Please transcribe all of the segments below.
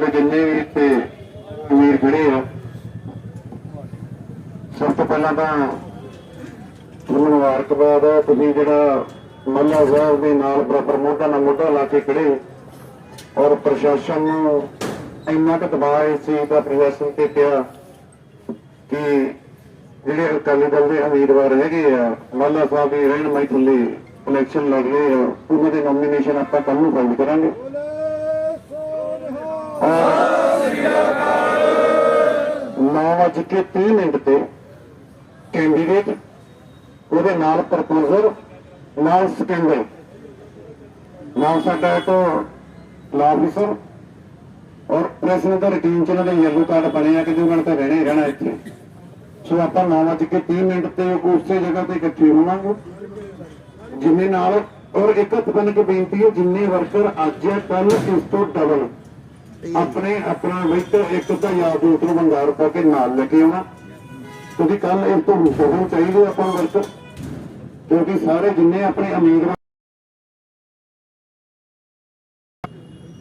ਦਲ ਜਿੰਨੇ ਵੀ ਇੱਥੇ ਵੀਰ ਖੜੇ ਆ, ਸਭ ਤੋਂ ਪਹਿਲਾਂ ਤਾਂ ਤੁਹਾਨੂੰ ਮੁਬਾਰਕਬਾਦ ਹੈ ਤੁਸੀਂ ਜਿਹੜਾ ਮੱਲਾ ਸਾਹਿਬ ਦੇ ਨਾਲ ਬਰਾਬਰ ਮੋਢਾ ਨਾਲ ਮੋਢਾ ਲਾ ਕੇ ਖੜੇ ਔਰ ਪ੍ਰਸ਼ਾਸਨ ਨੂੰ ਇੰਨਾ ਕੁ ਦਬਾਅ ਇਸ ਚੀਜ਼ ਦਾ ਪ੍ਰਸ਼ਾਸਨ ਤੇ ਪਿਆ ਕਿ ਜਿਹੜੇ ਅਕਾਲੀ ਦਲ ਦੇ ਉਮੀਦਵਾਰ ਹੈਗੇ ਆ, ਮੱਲਾ ਸਾਹਿਬ ਦੀ ਰਹਿਨਮਾਈ ਥੱਲੇ ਇਲੈਕਸ਼ਨ ਲੜ ਰਹੇ ਆ, ਉਹਨਾਂ ਦੇ ਨੋਮੀਨੇਸ਼ਨ ਆਪਾਂ ਕੱਲ ਨੂੰ ਫਾਈਲ ਕਰਾਂਗੇ। ਨੌ ਵੱਜ ਕੇ 30 ਮਿੰਟ ਤੇ ਕੈਂਡੀਡੇਟ ਉਹਦੇ ਨਾਲ ਪ੍ਰਪੋਜ਼ਰ, ਨਾਲ ਸਕੈਂਡਲ ਨਾਲ ਸਾਡਾ ਇੱਕ ਲਾਅ ਔਰ ਪ੍ਰੈਸ ਨੇ ਤਾਂ ਰੂਟੀਨ ਚ ਇਹਨਾਂ ਦਾ ਯੈਲੋ ਕਾਰਡ ਬਣਿਆ ਕਿ ਜੋ ਗਣ ਤਾਂ ਰਹਿਣਾ ਹੀ ਰਹਿਣਾ ਇੱਥੇ। ਸੋ ਆਪਾਂ 9 ਵਜੇ ਕੇ 30 ਮਿੰਟ ਤੇ ਉਸੇ ਜਗ੍ਹਾ ਤੇ ਇਕੱਠੇ ਹੋਵਾਂਗੇ। ਜਿੰਨੇ ਨਾਲ, ਔਰ ਇੱਕ ਹੱਥ ਬੰਨ ਕੇ ਬੇਨਤੀ ਹੈ, ਜਿੰਨੇ ਵਰਕਰ ਅੱਜ ਹੈ ਕੱਲ ਇਸ ਤੋਂ ਡਬਲ ਆਪਣੇ ਆਪਣਾ ਵਿੱਚ ਇੱਕ ਤਾਂ ਯਾਰ ਦੋਸਤ ਬੰਗਾਰ ਪਾ ਕੇ ਨਾਲ ਲੈ ਕੇ ਆਉਣਾ। ਕਿਉਂਕਿ ਕੱਲ ਇਸ ਤੋਂ ਬਹੁਤ ਚਾਹੀਦੇ ਆਪਾਂ ਨੂੰ ਵਰਕਰ ਕਿਉਂਕਿ ਸਾਰੇ ਜਿੰਨੇ ਆਪਣੇ ਉਮੀਦਵਾਰ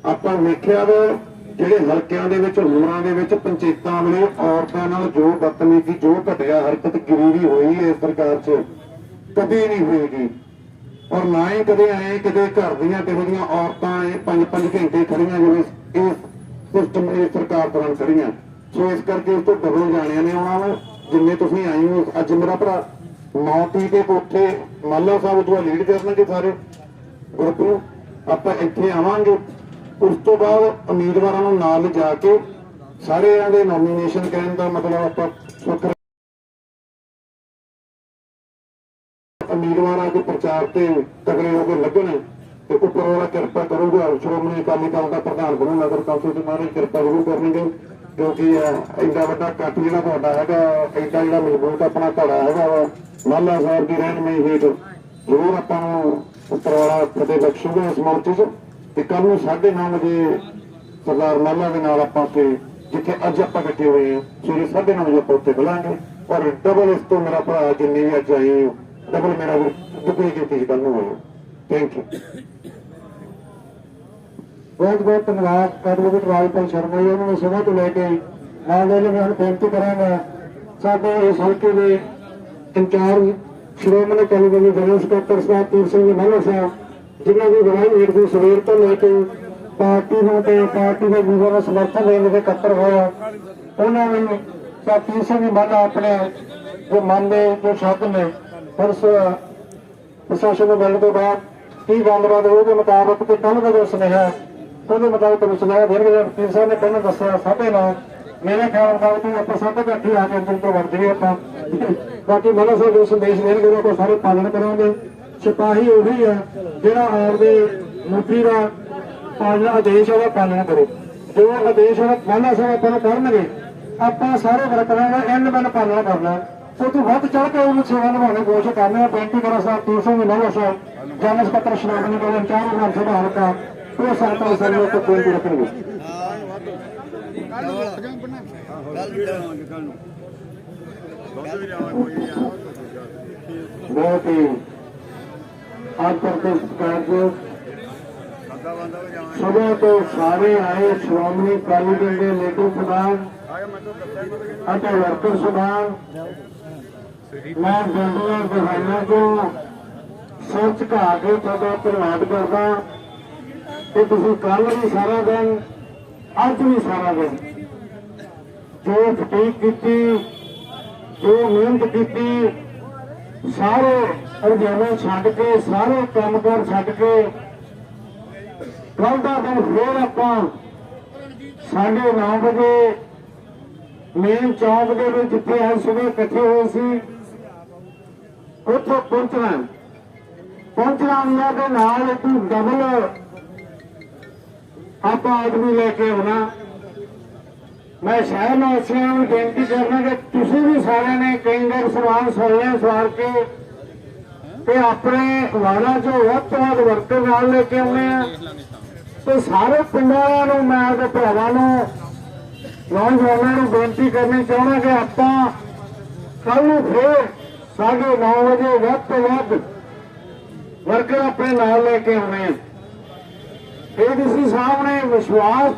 ਆਪਾਂ ਵੇਖਿਆ ਵਾ ਜਿਹੜੇ ਹਲਕਿਆਂ ਦੇ ਵਿੱਚ, ਰੂਰਾਂ ਦੇ ਵਿੱਚ ਪੰਚਾਇਤਾਂ ਵਾਲੇ ਔਰਤਾਂ ਨਾਲ ਜੋ ਬਦਤਮੀਜ਼ੀ, ਜੋ ਘਟਿਆ ਹਰਕਤ ਗਰੀਬੀ ਹੋਈ ਹੈ ਸਰਕਾਰ 'ਚ, ਕਦੇ ਨਹੀਂ ਹੋਏਗੀ। ਔਰ ਨਾ ਹੀ ਕਦੇ ਆਏ, ਕਦੇ ਘਰ ਦੀਆਂ ਕਿਹੋ ਦੀਆਂ ਔਰਤਾਂ ਇਹ 5-5 ਘੰਟੇ ਖੜੀਆਂ ਜਿਵੇਂ ਇਸ ਸਿਸਟਮ ਇਹ ਸਰਕਾਰ ਦੌਰਾਨ ਖੜੀਆਂ। ਸੋ ਇਸ ਕਰਕੇ ਇਸ ਤੋਂ ਡਬਲ ਜਾਣਿਆਂ ਨੇ ਆਉਣਾ ਵਾ। ਜਿੰਨੇ ਤੁਸੀਂ ਆਏ ਹੋ, ਅੱਜ ਮੇਰਾ ਭਰਾ ਨੌ ਪੀ ਕੇ ਕੋਠੇ ਮਾਲਾ ਸਾਹਿਬ ਤੋਂ ਲੀਡ ਕਰਨਗੇ ਸਾਰੇ ਗਰੁੱਪ ਨੂੰ। ਆਪਾਂ ਇੱਥੇ ਆਵਾਂਗੇ। ਉਸ ਤੋਂ ਬਾਅਦ ਉਮੀਦਵਾਰਾਂ ਨੂੰ ਨਾਲ ਜਾ ਕੇ ਸਾਰਿਆਂ ਦੇ ਨੋਮੀਨੇਸ਼ਨ ਕਰਨ ਦਾ ਮਤਲਬ ਆਪਾਂ ਉਮੀਦਵਾਰਾਂ ਦੇ ਪ੍ਰਚਾਰ ਤੇ ਤਗੜੇ ਹੋ ਕੇ ਲੱਗਣ ਤੇ ਉੱਪਰ ਕਿਰਪਾ ਕਰੂਗਾ ਸ਼੍ਰੋਮਣੀ ਅਕਾਲੀ ਦਲ ਦਾ ਪ੍ਰਧਾਨ ਬਣੂ ਨਗਰ ਕੌਂਸਲ ਦੇ ਮਾਰੇ ਕਿਰਪਾ ਜ਼ਰੂਰ ਕਰਨਗੇ ਕਿਉਂਕਿ ਅਹ, ਵੱਡਾ ਇਕੱਠ ਜਿਹੜਾ ਤੁਹਾਡਾ ਹੈਗਾ ਐਡਾ ਜਿਹੜਾ ਮਜ਼ਬੂਤ ਆਪਣਾ ਧੜਾ ਹੈਗਾ ਮਾਲਾ ਸਾਹਿਬ ਦੀ ਰਹਿਨਮਾਈ ਹੇਠ ਜ਼ਰੂਰ ਆਪਾਂ ਨੂੰ ਉੱਪਰਵਾਲਾ ਫਤਿਹ ਬਖਸ਼ੂਗਾ ਇਸ ਮੌਕੇ 'ਚ। ਤੇ ਕੱਲ ਨੂੰ 9:30 ਵਜੇ ਸਰਦਾਰ ਮਾਲਾ ਦੇ ਨਾਲ ਆਪਾਂ ਤੇ ਜਿੱਥੇ ਅੱਜ ਆਪਾਂ ਇਕੱਠੇ ਹੋਏ ਹਾਂ ਸਵੇਰੇ 9:30 ਵਜੇ ਆਪਾਂ ਉੱਥੇ ਬੁਲਾਂਗੇ। ਔਰ ਡਬਲ ਇਸ ਤੋਂ ਮੇਰਾ ਭਰਾ ਜਿੰਨੇ ਵੀ ਅੱਜ ਆਏ ਹੋ ਡਬਲ ਮੇਰਾ ਦੁੱਗਣੀ ਕੀਤੀ ਕੱਲ ਬਹੁਤ ਬਹੁਤ ਧੰਨਵਾਦ। ਐਡਵੋਕੇਟ ਰਾਜਪਾਲ ਸ਼ਰਮਾ ਜੀ ਉਹਨਾਂ ਨੇ ਸਭਾ ਤੋਂ ਲੈ ਕੇ ਨਾਲ ਦੇ ਲਈ ਮੈਂ ਬੇਨਤੀ ਕਰਾਂਗਾ, ਸਾਡੇ ਇਸ ਹਲਕੇ ਦੇ ਇੰਚਾਰਜ ਸ਼੍ਰੋਮਣੀ ਅਕਾਲੀ ਦਲ ਦੇ ਜਨਰਲ ਸਕੱਤਰ ਸਾਹਿਬ, ਪੀਰ ਸਿੰਘ ਜੀ ਮਹਿਲਾ ਸਾਹਿਬ, ਜਿਨ੍ਹਾਂ ਦੀ ਗਵਾਹੀ ਹੇਠ ਦੀ ਸਵੇਰ ਤੋਂ ਲੈ ਕੇ ਪਾਰਟੀ ਨੂੰ ਤੇ ਪਾਰਟੀ ਦੇ ਵੀਰਾਂ ਦਾ ਸਮਰਥਨ ਲੈਣ ਦੇ ਇਕੱਤਰ ਹੋਇਆ। ਉਹਨਾਂ ਨੇ ਸਾਹਿਬ ਸਿੰਘ ਮਹਿਲਾ ਆਪਣੇ ਜੋ ਮਨ ਦੇ ਜੋ ਸ਼ਬਦ ਨੇ ਉਸ ਪ੍ਰਸ਼ਾਸਨ ਨੂੰ ਮਿਲਣ ਤੋਂ ਬਾਅਦ ਕੀ ਗੱਲਬਾਤ ਉਹਦੇ ਮੁਤਾਬਕ ਤੇ ਕੱਲ ਦਾ ਜੋ ਸੁਨੇਹਾ, ਉਹਦੇ ਮੁਤਾਬਕ ਤੁਹਾਨੂੰ ਸੁਨੇਹਾ ਦੇਣਗੇ ਪੀਰ ਸਾਹਿਬ ਨੇ ਪਹਿਲਾਂ ਦੱਸਿਆ ਸਾਢੇ ਨਾਲ ਮੇਰੇ ਖਿਆਲ ਮੁਤਾਬਕ ਆਪਾਂ ਸਾਢੇ ਕੁ ਆ ਕੇ ਅੰਦਰ ਤੋਂ ਵੜ ਆਪਾਂ। ਬਾਕੀ ਮਨੋ ਸਾਹਿਬ ਜੋ ਸੰਦੇਸ਼ ਦੇਣਗੇ ਉਹ ਸਾਰੇ ਪਾਲਣ ਕਰਾਂਗੇ। ਸਿਪਾਹੀ ਉਹੀ ਆ ਜਿਹੜਾ ਆਪਦੇ ਮੁਖੀ ਦਾ ਪਾਲਣ, ਆਦੇਸ਼ ਉਹਦਾ ਪਾਲਣ ਕਰੇ। ਜੋ ਆਦੇਸ਼ ਉਹਦਾ ਮਨੋ ਸਾਹਿਬ ਆਪਾਂ ਨੂੰ ਕਰਨਗੇ, ਆਪਾਂ ਸਾਰੇ ਵਰਕਰਾਂ ਦਾ ਐਨ ਬਨ ਪਾਲਣਾ ਕਰਨਾ। ਉਹ ਤੋਂ ਵੱਧ ਚੜ ਕੇ ਉਹਨੂੰ ਸੇਵਾ ਨਿਭਾਉਣੀ ਕੋਸ਼ਿਸ਼ ਕਰਨੇ ਆ ਬੇਨਤੀ ਕਰੋ ਸਾਹਿਬ ਪੀਰ ਸਿੰਘ ਮਹਿਲਾ ਸਾਹਿਬ। ਜਨਰਲ ਸਕੱਤਰ ਸ਼੍ਰੋਮਣੀ ਗੁਰਦੁਆਰਾ ਚਾਰ ਵਿਧਾਨ ਸਭਾ ਹਲਕਾ ਉਹ ਸੰਤਾਂ ਸਾਨੂੰ ਇੱਕ ਬੇਨਤੀ ਰੱਖਣਗੇ ਬਹੁਤ ਹੀ ਅੱਜ ਤੱਕ ਸਤਿਕਾਰਯੋਗ ਸਭਾ ਤੋਂ ਸਾਰੇ ਆਏ ਸ਼੍ਰੋਮਣੀ ਦਲ ਦੇ ਲੀਡਰ ਪ੍ਰਧਾਨ ਅਤੇ ਵਰਕਰ ਸਭਾਨ ਮੈਂ ਜਨਰਲ ਦਿਹਾਨਾਂ ਤੋਂ ਸਿਰ ਝੁਕਾ ਕੇ ਤੁਹਾਡਾ ਧੰਨਵਾਦ ਕਰਦਾ ਕਿ ਤੁਸੀਂ ਕੱਲ ਵੀ ਸਾਰਾ ਦਿਨ, ਅੱਜ ਵੀ ਸਾਰਾ ਦਿਨ ਜੋ ਫਟੀਕ ਕੀਤੀ, ਜੋ ਮਿਹਨਤ ਕੀਤੀ, ਸਾਰੇ ਰੁਝਾਨਾਂ ਛੱਡ ਕੇ, ਸਾਰੇ ਕੰਮਕਾਰ ਛੱਡ ਕੇ ਕੱਲ ਦਾ ਦਿਨ ਫੇਰ ਆਪਾਂ ਸਾਢੇ ਨੌ ਵਜੇ ਮੇਨ ਚੌਂਕ ਦੇ ਵਿੱਚ ਜਿੱਥੇ ਅੱਜ ਸਵੇਰ ਇਕੱਠੇ ਹੋਏ ਸੀ ਉੱਥੇ ਪਹੁੰਚਣਾ ਪਹੁੰਚਣਾ ਉਹਨਾਂ ਦੇ ਨਾਲ ਇੱਕ ਡਬਲ ਆਪਾਂ ਆਦਮੀ ਲੈ ਕੇ ਆਉਣਾ। ਮੈਂ ਸ਼ਹਿਰ ਨਿਵਾਸੀਆਂ ਨੂੰ ਬੇਨਤੀ ਕਰਨਾ ਕਿ ਤੁਸੀਂ ਵੀ ਸਾਰਿਆਂ ਨੇ ਕਈ ਵਾਰ ਸਵਾਲ ਸੁਣ ਲਿਆ, ਸਵਾਲ ਕੇ ਤੇ ਆਪਣੇ ਵਾਲਾ ਜੋ ਵੱਧ ਤੋਂ ਵੱਧ ਵਰਕਰ ਨਾਲ ਲੈ ਕੇ ਆਉਣੇ ਆ। ਤੇ ਸਾਰੇ ਪਿੰਡਾਂ ਨੂੰ, ਮੈਂ ਆਪਣੇ ਭਰਾਵਾਂ ਨੂੰ, ਨੌਜਵਾਨਾਂ ਨੂੰ ਬੇਨਤੀ ਕਰਨੀ ਚਾਹੁੰਦਾ ਕਿ ਆਪਾਂ ਕੱਲ ਨੂੰ ਫੇਰ ਸਾਢੇ ਨੌ ਵਜੇ ਵੱਧ ਤੋਂ ਵੱਧ ਵਰਕਰ ਆਪਣੇ ਨਾਲ ਲੈ ਕੇ ਆਉਣੇ ਆ। ਇਹ ਤੁਸੀਂ ਸਾਹਮਣੇ ਵਿਸ਼ਵਾਸ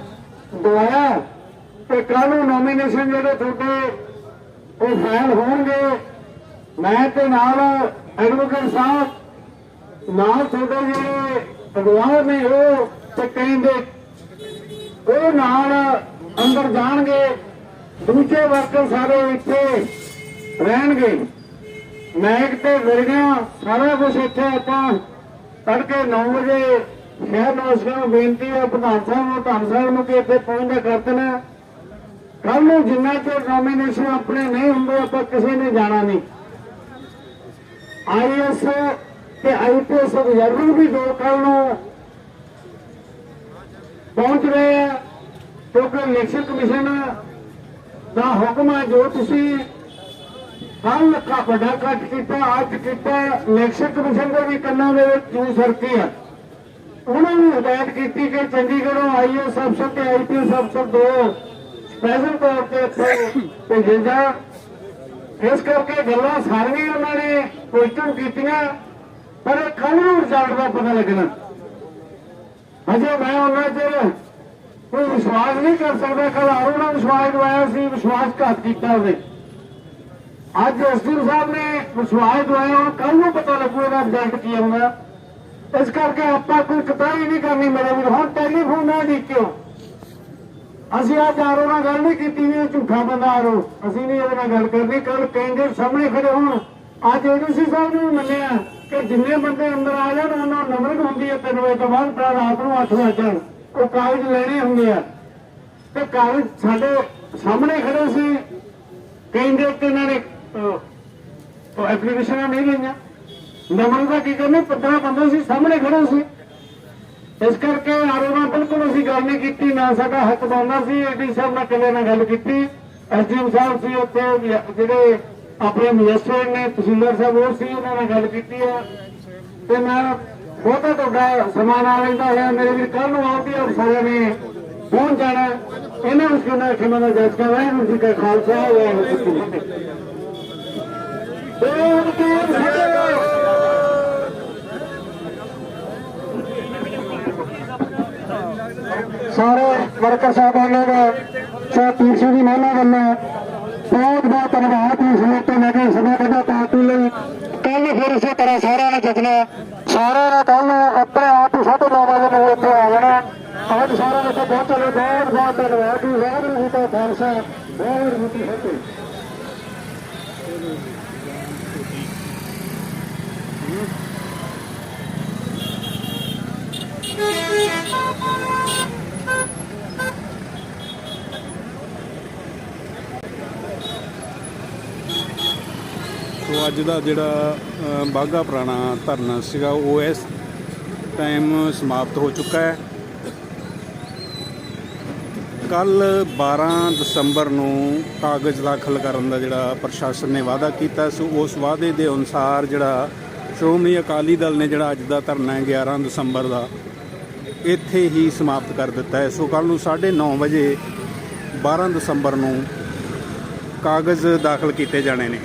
ਦਵਾਇਆ ਤੇ ਕੱਲ ਨੂੰ ਨੋਮੀਨੇਸ਼ਨ ਜਿਹੜੇ ਤੁਹਾਡੇ ਉਹ ਫਾਈਲ ਹੋਣਗੇ। ਮੈਂ ਤੇ ਨਾਲ ਐਡਵੋਕੇਟ ਸਾਹਿਬ, ਨਾਲ ਤੁਹਾਡੇ ਜਿਹੜੇ ਅਗਵਾਹ ਨੇ ਉਹ ਤੇ ਕਹਿੰਦੇ ਉਹ ਨਾਲ ਅੰਦਰ ਜਾਣਗੇ। ਦੂਜੇ ਵਰਕਰ ਸਾਰੇ ਇੱਥੇ ਰਹਿਣਗੇ। ਮੈਕ ਤੇ ਵਿਰਗਿਆ ਸਾਰਾ ਕੁਝ ਇੱਥੇ ਆਪਾਂ ਤੜਕੇ 9 ਵਜੇ ਸ਼ਹਿਰ ਨਿਵਾਸੀਆਂ ਨੂੰ ਬੇਨਤੀ ਹੈ ਪ੍ਰਧਾਨ ਸਾਹਿਬ ਨੂੰ, ਧੰਨ ਸਾਹਿਬ ਨੂੰ ਕਿ ਇੱਥੇ ਪਹੁੰਚਦਾ ਕਰ ਦੇਣਾ। ਕੱਲ ਨੂੰ ਜਿੰਨਾ ਚਿਰ ਨੋਮੀਨੇਸ਼ਨ ਆਪਣੇ ਨਹੀਂ ਹੁੰਦੇ, ਆਪਾਂ ਕਿਸੇ ਨੇ ਜਾਣਾ ਨਹੀਂ। ਆਈਐਸ ਤੇ ਆਈਪੀਐਸ ਅਬਜ਼ਰਵਰ ਵੀ ਦੋ ਕੱਲ ਨੂੰ ਪਹੁੰਚ ਰਹੇ ਆ, ਕਿਉਂਕਿ ਇਲੈਕਸ਼ਨ ਕਮਿਸ਼ਨ ਦਾ ਹੁਕਮ ਹੈ ਜੋ ਤੁਸੀਂ ਕੱਲ ਵੱਡਾ ਕੱਟ ਕੀਤਾ, ਅੱਜ ਕੀਤਾ ਇਲੈਕਸ਼ਨ ਕਮਿਸ਼ਨ ਦੇ ਵੀ ਕੰਨਾਂ ਦੇ ਵਿੱਚ ਜੂ ਸਰਕੀ ਹੈ। ਉਹਨਾਂ ਨੂੰ ਹਦਾਇਤ ਕੀਤੀ ਕਿ ਚੰਡੀਗੜ੍ਹੋਂ ਆਈਐਸ ਅਫਸਰ ਤੇ ਆਈਪੀਐਸ ਅਫਸਰ ਦੋ। ਸਪੈਸ਼ਲ ਤੌਰ ਤੇ ਇੱਥੇ ਭੇਜੇ ਜਾ। ਇਸ ਕਰਕੇ ਗੱਲਾਂ ਸਾਰੀਆਂ ਉਹਨਾਂ ਨੇ ਕੁਐਸਚਨ ਕੀਤੀਆਂ, ਪਰ ਕੱਲ ਨੂੰ ਰਿਜ਼ਲਟ ਦਾ ਪਤਾ ਲੱਗਣਾ। ਅਜੇ ਮੈਂ ਉਹਨਾਂ ਚਿਰ ਕੋਈ ਵਿਸ਼ਵਾਸ ਨਹੀਂ ਕਰ ਸਕਦਾ ਕੱਲ ਆਰੋਣਾ ਵਿਸ਼ਵਾਸ ਦਵਾਇਆ ਸੀ, ਵਿਸ਼ਵਾਸ ਵਿਸ਼ਵਾਸਘਾਤ ਕੀਤਾ ਉਹਨੇ। ਅੱਜ ਐਸਡੀਓ ਸਾਹਿਬ ਨੇ ਵਿਸ਼ਵਾਸ ਦਵਾਇਆ, ਹੁਣ ਕੱਲ ਨੂੰ ਪਤਾ ਲੱਗੂ ਇਹਦਾ ਰਿਜ਼ਲਟ ਕੀ ਆਉਂਦਾ ਇਸ ਕਰਕੇ ਆਪਾਂ ਕੋਈ ਕਤਾਈ ਨਹੀਂ ਕਰਨੀ ਮੇਰੇ ਵੀਰ ਹੁਣ ਟੈਲੀਫੋਨ ਨਾ ਦੇਖਿਓ ਅਸੀਂ ਅੱਜ ਆਰੋ ਨਾਲ ਗੱਲ ਨਹੀਂ ਕੀਤੀ ਵੀ ਝੂਠਾ ਬੰਦਾ ਆਰੋ ਅਸੀਂ ਨਹੀਂ ਇਹਦੇ ਨਾਲ ਗੱਲ ਕਰਨੀ ਕੱਲ ਕੈਂਡੀਡੇਟ ਸਾਹਮਣੇ ਖੜੇ ਹੋਣ। ਅੱਜ ਏਡੀਸੀ ਸਾਹਿਬ ਨੇ ਵੀ ਮੰਨਿਆ ਕਿ ਜਿੰਨੇ ਬੰਦੇ ਅੰਦਰ ਆ ਜਾਣ, ਉਹਨਾਂ ਨੂੰ ਨੰਬਰਿੰਗ ਹੁੰਦੀ ਹੈ 3 ਵਜੇ ਤੋਂ ਬਾਅਦ ਤਾਂ ਰਾਤ ਨੂੰ 8 ਵਜੇ ਜਾਣ। ਉਹ ਕਾਗਜ਼ ਲੈਣੇ ਹੁੰਦੇ ਆ। ਤੇ ਕਾਗਜ਼ ਸਾਡੇ ਸਾਹਮਣੇ ਖੜੇ ਸੀ। ਕੈਂਡੀਡੇਟ ਤੇ ਇਹਨਾਂ ਨੇ ਉਹ ਐਪਲੀਕੇਸ਼ਨਾਂ ਨਹੀਂ ਲਈਆਂ ਨੰਬਰ ਦਾ ਕੀ ਕਰਨੇ? 15 ਬੰਦੇ ਸੀ ਸਾਹਮਣੇ ਖੜੇ ਸੀ। ਇਸ ਕਰਕੇ ਆਰੋਨਾ ਬਿਲਕੁਲ ਅਸੀਂ ਗੱਲ ਨਹੀਂ ਕੀਤੀ, ਨਾ ਸਾਡਾ ਹੱਕ ਬਣਦਾ ਸੀ। ਏਡੀ ਸਾਹਿਬ ਨਾਲ ਕੱਲੇ ਨਾਲ ਗੱਲ ਕੀਤੀ। ਐਸਡੀਐਮ ਸਾਹਿਬ ਸੀ ਉੱਥੇ ਜਿਹੜੇ ਆਪਣੇ ਮਿਨਿਸਟਰ ਨੇ, ਤਹਿਸੀਲਦਾਰ ਸਾਹਿਬ, ਉਹ ਸੀ, ਉਹਨਾਂ ਨਾਲ ਗੱਲ ਕੀਤੀ ਹੈ ਤੇ ਮੈਂ ਬਹੁਤਾ ਤੁਹਾਡਾ ਸਮਾਨ ਆ ਲੈਂਦਾ ਹੋਇਆ। ਮੇਰੇ ਵੀਰ ਕੱਲ ਨੂੰ ਆਉਂਦੀ ਆ ਸਾਰਿਆਂ ਨੇ ਪਹੁੰਚ ਜਾਣਾ। ਇਹਨਾਂ ਨੂੰ ਕਿਉਂ ਖਿਮਾ ਦਾ ਜੱਜ ਕਰ ਵਾਹਿਗੁਰੂ ਜੀ ਕਾ ਖਾਲਸਾ, ਵਾਹਿਗੁਰੂ ਜੀ ਕੀ ਫਤਿਹ। ਬੋਲ ਕੇ ਸਾਰੇ ਵਰਕਰ ਸਾਹਿਬਾਨਾਂ ਦਾ ਸੋ ਪੀਸੀ ਦੀ ਮਹਿਲਾ ਵੱਲੋਂ ਬਹੁਤ ਬਹੁਤ ਧੰਨਵਾਦ ਇਸ ਮੌਕੇ ਲੈ ਕੇ ਸਮਾਂ ਕੱਢਿਆ ਪਾਰਟੀ ਲਈ ਕੱਲ ਫਿਰ ਇਸੇ ਤਰ੍ਹਾਂ ਸਾਰਿਆਂ ਨੇ ਜਿੱਤਣਾ। ਸਾਰਿਆਂ ਨੇ ਕੱਲ ਨੂੰ ਆਪਣੇ ਆਪ ਹੀ ਸਾਢੇ ਨੌ ਵਜੇ ਨੂੰ ਇੱਥੇ ਆ ਜਾਣਾ। ਅੱਜ ਸਾਰਿਆਂ ਨੇ ਇੱਥੇ ਪਹੁੰਚਣ ਬਹੁਤ ਬਹੁਤ ਧੰਨਵਾਦ ਜੀ। ਵਾਹਿਗੁਰੂ ਜੀ ਕਾ ਖਾਲਸਾ, ਵਾਹਿਗੁਰੂ ਜੀ ਕੀ ਫਤਿਹ। ਸੋ ਅੱਜ ਦਾ ਜਿਹੜਾ ਅ, ਪੁਰਾਣਾ ਧਰਨਾ ਸੀਗਾ ਉਹ ਇਸ ਟਾਈਮ ਸਮਾਪਤ ਹੋ ਚੁੱਕਾ ਹੈ। ਕੱਲ 12 ਦਸੰਬਰ ਨੂੰ ਕਾਗਜ਼ ਦਾਖਲ ਕਰਨ ਦਾ ਜਿਹੜਾ ਪ੍ਰਸ਼ਾਸਨ ਨੇ ਵਾਅਦਾ ਕੀਤਾ ਸੋ ਉਸ ਵਾਅਦੇ ਦੇ ਅਨੁਸਾਰ ਜਿਹੜਾ ਸ਼੍ਰੋਮਣੀ ਅਕਾਲੀ ਦਲ ਨੇ ਜਿਹੜਾ ਅੱਜ ਦਾ ਧਰਨਾ ਹੈ 11 ਦਸੰਬਰ ਦਾ, ਇੱਥੇ ਹੀ ਸਮਾਪਤ ਕਰ ਦਿੱਤਾ ਹੈ। ਸੋ ਕੱਲ ਨੂੰ 9:30 ਵਜੇ 12 ਦਸੰਬਰ ਨੂੰ ਕਾਗਜ਼ ਦਾਖਲ ਕੀਤੇ ਜਾਣੇ ਨੇ।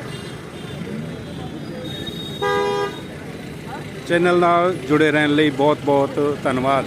ਚੈਨਲ ਨਾਲ ਜੁੜੇ ਰਹਿਣ ਲਈ ਬਹੁਤ ਬਹੁਤ ਧੰਨਵਾਦ।